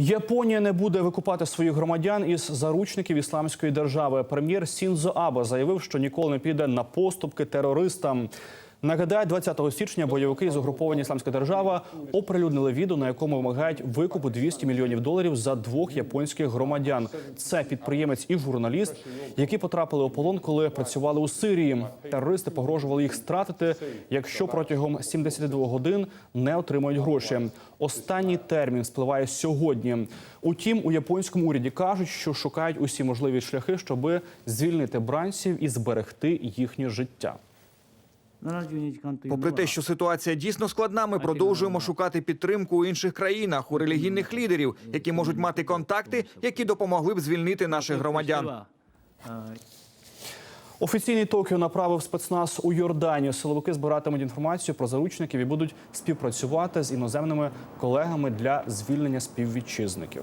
Японія не буде викупати своїх громадян із заручників ісламської держави. Прем'єр Сінзо Абе заявив, що ніколи не піде на поступки терористам. Нагадаю, 20 січня бойовики з угруповання Ісламська держава оприлюднили відео, на якому вимагають викупу 200 мільйонів доларів за двох японських громадян. Це підприємець і журналіст, які потрапили у полон, коли працювали у Сирії. Терористи погрожували їх стратити, якщо протягом 72 годин не отримають гроші. Останній термін спливає сьогодні. Утім, у японському уряді кажуть, що шукають усі можливі шляхи, щоби звільнити бранців і зберегти їхнє життя. Попри те, що ситуація дійсно складна, ми продовжуємо шукати підтримку у інших країнах, у релігійних лідерів, які можуть мати контакти, які допомогли б звільнити наших громадян. Офіційний Токіо направив спецназ у Йорданію. Силовики збиратимуть інформацію про заручників і будуть співпрацювати з іноземними колегами для звільнення співвітчизників.